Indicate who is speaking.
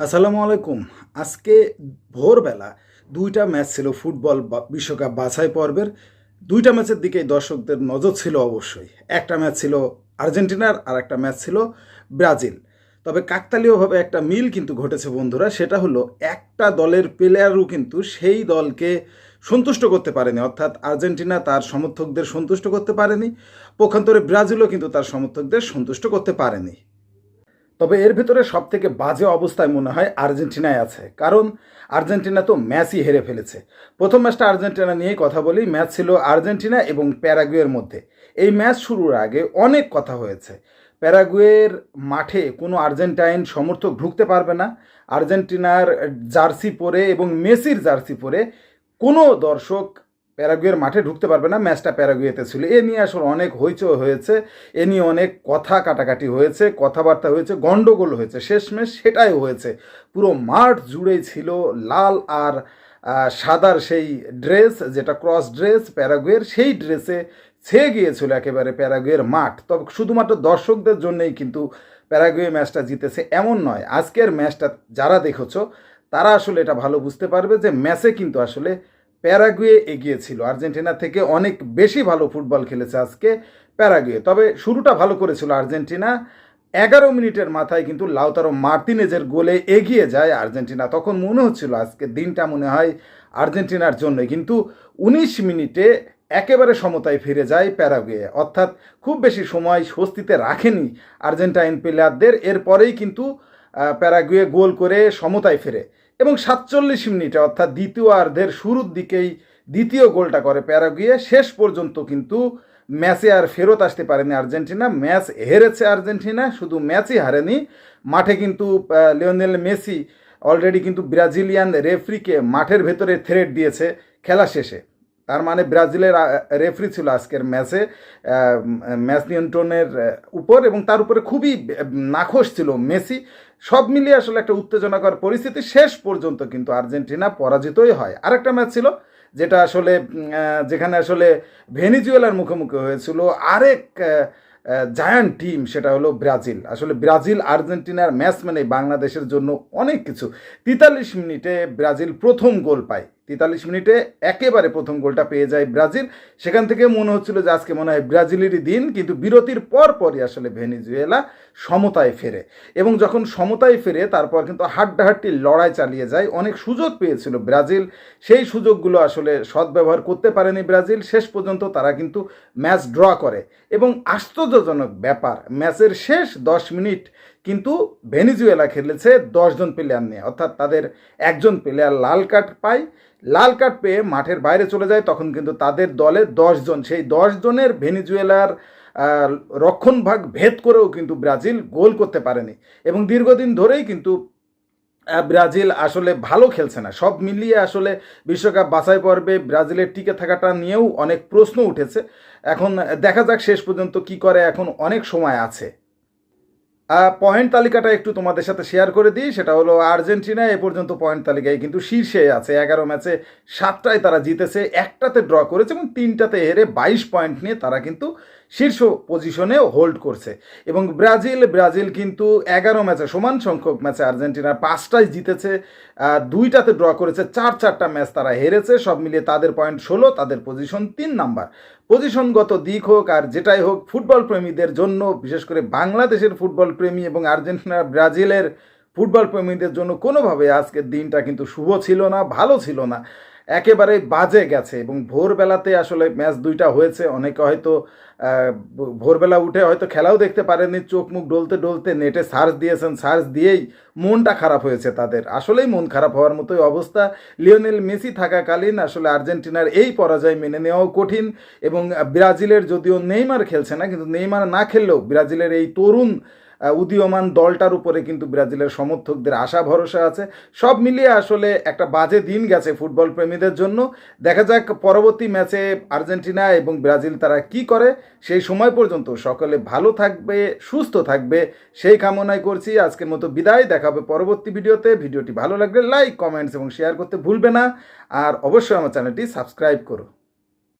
Speaker 1: আসসালামু আলাইকুম। আজকে ভোরবেলা দুইটা ম্যাচ ছিল ফুটবল বিশ্বকাপ বাছাই পর্বের। দুইটা ম্যাচের দিকেই দর্শকদের নজর ছিল অবশ্যই। একটা ম্যাচ ছিল আর্জেন্টিনার আর একটা ম্যাচ ছিল ব্রাজিল। তবে কাকতালীয়ভাবে একটা মিল কিন্তু ঘটেছে বন্ধুরা, সেটা হলো একটা দলের প্লেয়ারও কিন্তু সেই দলকে সন্তুষ্ট করতে পারেনি। অর্থাৎ আর্জেন্টিনা তার সমর্থকদের সন্তুষ্ট করতে পারেনি, পক্ষান্তরে ব্রাজিলও কিন্তু তার সমর্থকদের সন্তুষ্ট করতে পারেনি। তবে এর ভিতরে সব থেকে বাজে অবস্থায় মনে হয় আর্জেন্টিনায় আছে। কারণ আর্জেন্টিনা তো ম্যাচই হেরে ফেলেছে। প্রথম ম্যাচটা আর্জেন্টিনা নিয়েই কথা বলি। ম্যাচ ছিল আর্জেন্টিনা এবং প্যারাগুয়ের মধ্যে। এই ম্যাচ শুরুর আগে অনেক কথা হয়েছে। প্যারাগুয়ের মাঠে কোনো আর্জেন্টাইন সমর্থক ঢুকতে পারবে না। আর্জেন্টিনার জার্সি পরে এবং মেসির জার্সি পরে কোনো দর্শক প্যারাগুয়ের মাঠে ঢুকতে পারবে না, ম্যাচটা প্যারাগুয়েতে ছিল। এ নিয়ে আসলে অনেক হইচই হয়েছে, এ নিয়ে অনেক কথা কাটাকাটি হয়েছে, কথাবার্তা হয়েছে গণ্ডগোল হয়েছে, শেষমেশ সেটাই হয়েছে। পুরো মাঠ জুড়েই ছিল লাল আর সাদার সেই ড্রেস, যেটা ক্রস ড্রেস, প্যারাগুয়ের সেই ড্রেসে ছেয়ে গিয়েছিল একেবারে প্যারাগুয়ের মাঠ। তবে শুধুমাত্র দর্শকদের জন্যই কিন্তু প্যারাগুয়ে ম্যাচটা জিতেছে, এমন নয়। আজকের ম্যাচটা যারা দেখেছ, তারা আসলে এটা ভালো বুঝতে পারবে যে ম্যাচে কিন্তু আসলে প্যারাগুয়ে এগিয়ে ছিল আর্জেন্টিনা থেকে অনেক বেশি ভালো ফুটবল খেলেছে আজকে প্যারাগুয়ে। তবে শুরুটা ভালো করেছিল আর্জেন্টিনা। এগারো মিনিটের মাথায় কিন্তু লাউতারো মার্তিনেজের গোলে এগিয়ে যায় আর্জেন্টিনা। তখন মনে হচ্ছিল আজকে দিনটা মনে হয় আর্জেন্টিনার জন্য কিন্তু উনিশ মিনিটে একেবারে সমতায় ফিরে যায় প্যারাগুয়ে। অর্থাৎ খুব বেশি সময় স্বস্তিতে রাখেনি আর্জেন্টাইন প্লেয়ারদের। এরপরেই কিন্তু প্যারাগুয়ে গোল করে সমতায় ফেরে। এবং সাতচল্লিশ মিনিটে, অর্থাৎ দ্বিতীয়ার্ধের শুরুর দিকেই দ্বিতীয় গোলটা করে প্যারাগুয়ে শেষ পর্যন্ত কিন্তু ম্যাচে আর ফেরত আসতে পারেনি আর্জেন্টিনা। ম্যাচ হেরেছে আর্জেন্টিনা, শুধু ম্যাচই হারেনি, মাঠে কিন্তু লিওনেল মেসি অলরেডি কিন্তু ব্রাজিলিয়ান রেফরিকে মাঠের ভেতরে থ্রেট দিয়েছে খেলা শেষে। তার মানে ব্রাজিলের রেফরি ছিল আজকের ম্যাচে ম্যাচ নিয়ন্ত্রণের উপর এবং তার উপরে খুবই নাখোশ ছিল মেসি। সব মিলিয়ে আসলে একটা উত্তেজনাকর পরিস্থিতি। শেষ পর্যন্ত কিন্তু আর্জেন্টিনা পরাজিতই হয়। আরেকটা ম্যাচ ছিল, যেটা আসলে যেখানে আসলে ভেনিজুয়েলার মুখোমুখি হয়েছিল আরেক জায়ান্ট টিম সেটা হলো ব্রাজিল। আসলে ব্রাজিল, আর্জেন্টিনার ম্যাচ মানে বাংলাদেশের জন্য অনেক কিছু। তেতাল্লিশ মিনিটে ব্রাজিল প্রথম গোল পায়। তেতাল্লিশ মিনিটে একেবারে প্রথম গোলটা পেয়ে যায় ব্রাজিল। সেখান থেকে মনে হচ্ছিল যে আজকে মনে হয় ব্রাজিলেরই দিন, কিন্তু বিরতির পর পরই আসলে ভেনিজুয়েলা সমতায় ফেরে। এবং যখন সমতায় ফেরে, তারপর কিন্তু হাড্ডাহাড্ডি লড়াই চালিয়ে যায়। অনেক সুযোগ পেয়েছিল ব্রাজিল। সেই সুযোগগুলো আসলে সদ্ব্যবহার করতে পারেনি ব্রাজিল। শেষ পর্যন্ত তারা কিন্তু ম্যাচ ড্র করে। এবং আশ্চর্যজনক ব্যাপার, ম্যাচের শেষ দশ মিনিট কিন্তু ভেনিজুয়েলা খেলেছে দশজন প্লেয়ার নিয়ে। অর্থাৎ তাদের একজন প্লেয়ার লাল কার্ড পায়, লাল কার্ড পেয়ে মাঠের বাইরে চলে যায়, তখন কিন্তু তাদের দলে দশজন। সেই দশজনের ভেনিজুয়েলার রক্ষণভাগ ভেদ করেও কিন্তু ব্রাজিল গোল করতে পারেনি। এবং দীর্ঘদিন ধরেই কিন্তু ব্রাজিল আসলে ভালো খেলছে না। সব মিলিয়ে আসলে বিশ্বকাপ বাছাই পর্বে ব্রাজিলের টিকে থাকাটা নিয়েও অনেক প্রশ্ন উঠেছে। এখন দেখা যাক শেষ পর্যন্ত কি করে, এখন অনেক সময় আছে। পয়েন্ট তালিকাটা একটু তোমাদের সাথে শেয়ার করে দিই, সেটা হলো আর্জেন্টিনা এ পর্যন্ত পয়েন্ট তালিকায় কিন্তু শীর্ষে আছে। এগারো ম্যাচে সাতটায় তারা জিতেছে, একটাতে ড্র করেছে এবং তিনটাতে হেরে বাইশ পয়েন্ট নিয়ে তারা কিন্তু শীর্ষ পজিশনে হোল্ড করছে। এবং ব্রাজিল ব্রাজিল কিন্তু এগারো ম্যাচে সমান সংখ্যক ম্যাচে আর্জেন্টিনার পাঁচটায় জিতেছে দুইটাতে ড্র করেছে চার চারটা ম্যাচ তারা হেরেছে, সব মিলিয়ে তাদের পয়েন্ট ষোলো, তাদের পজিশন তিন নাম্বার। পজিশনগত দিক হোক আর যেটাই হোক ফুটবল প্রেমীদের জন্য, বিশেষ করে বাংলাদেশের ফুটবল প্রেমী এবং আর্জেন্টিনা, ব্রাজিলের ফুটবল প্রেমীদের জন্য কোনোভাবে আজকের দিনটা কিন্তু শুভ ছিল না, ভালো ছিল না। একেবারে বাজে গেছে এবং ভোরবেলাতে আসলে ম্যাচ দুইটা হয়েছে। অনেকে হয়তো ভোরবেলা উঠে হয়তো খেলাও দেখতে পারেনি চোখ মুখ ডলতে ডলতে নেটে সার্চ দিয়েছেন, সার্চ দিয়েই মনটা খারাপ হয়েছে তাদের। আসলেই মন খারাপ হওয়ার মতোই অবস্থা। লিওনেল মেসি থাকাকালীন আসলে আর্জেন্টিনার এই পরাজয় মেনে নেওয়াও কঠিন এবং ব্রাজিলের যদিও নেইমার খেলছে না, কিন্তু নেইমার না খেললেও ব্রাজিলের এই তরুণ উদীয়মান দলটার উপরে কিন্তু ব্রাজিলের সমর্থকদের আশা, ভরসা আছে। সব মিলিয়ে আসলে একটা বাজে দিন গেছে ফুটবল প্রেমীদের জন্য। দেখা যাক পরবর্তী ম্যাচে আর্জেন্টিনা এবং ব্রাজিল তারা কি করে। সেই সময় পর্যন্ত সকলে ভালো থাকবে, সুস্থ থাকবে, সেই কামনাই করছি। আজকের মতো বিদায়। দেখা হবে পরবর্তী ভিডিওতে। ভিডিওটি ভালো লাগলে লাইক, কমেন্টস এবং শেয়ার করতে ভুলবে না। আর অবশ্যই আমার চ্যানেলটি সাবস্ক্রাইব করো।